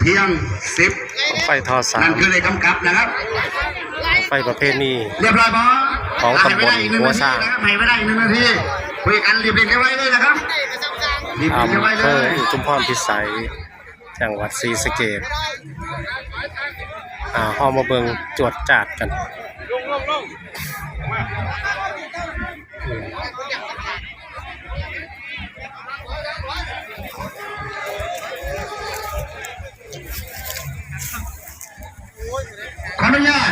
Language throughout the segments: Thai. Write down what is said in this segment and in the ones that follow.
เพียงสิบไฟทอสานั่มนคือเลขกำกับนะครับไฟประเภทนี้ เรียบร้อยบอของตำบลให้ไม่ได้อีกหนึ่งหัวนาทีช้าง นะครับให้ไม่ได้อีกหนึ่งนาทีคุยกันรีบเร่งกันไว้เลยนะครับรีบเร่งกันอำไว้เภเลอยอุทุมพรพิสัย จังหวัดศรีสะเกษอ่าห้องมาเบิงจวดจาดกัน ขออนุญาต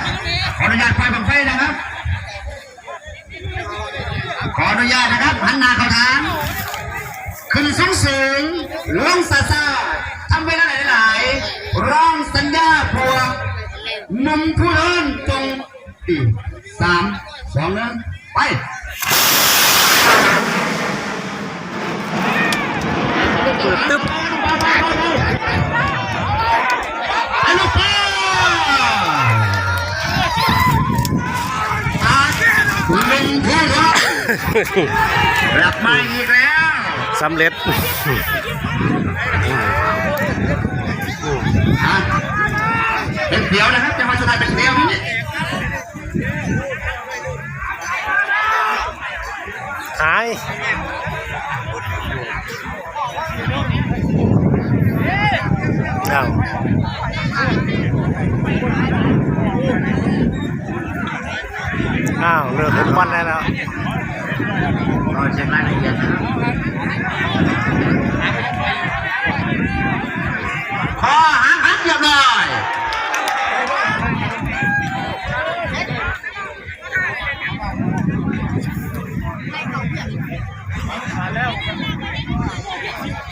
ขออนุญาตไฟบังไฟนะครับ ขออนุญาตนะครับหันหน้าเข้าทางขึ้นสูงสูงลงซาซาทำไปได้หลายๆร้องสัญญาพวกนมผู้เดินตรงสามสองหนึ่งไป เดินกลับมาอีกแล้วสำเร็จเป็นเขียวนะครับจังหวัดสุดท้ายเป็นเขียวนี่หายอ้าวอ้าวเลิกทุกวันแล้ว รอเช็ครายละเอียดนะครับคอหางหักเรียบร้อย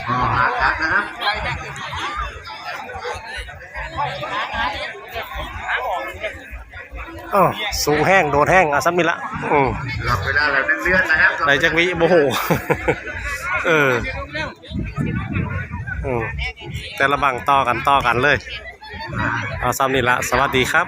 คอหางหักนะครับ ออสูงแห้งโดนแห้งอะซ้ำนี่ละอืมหลับเวลาเราเลื่อนๆนะครับไหนจักวิโมโหเอออืมแต่ละบังต่อกันต่อกันเลย เอาซ้ำนี่ละ สวัสดีครับ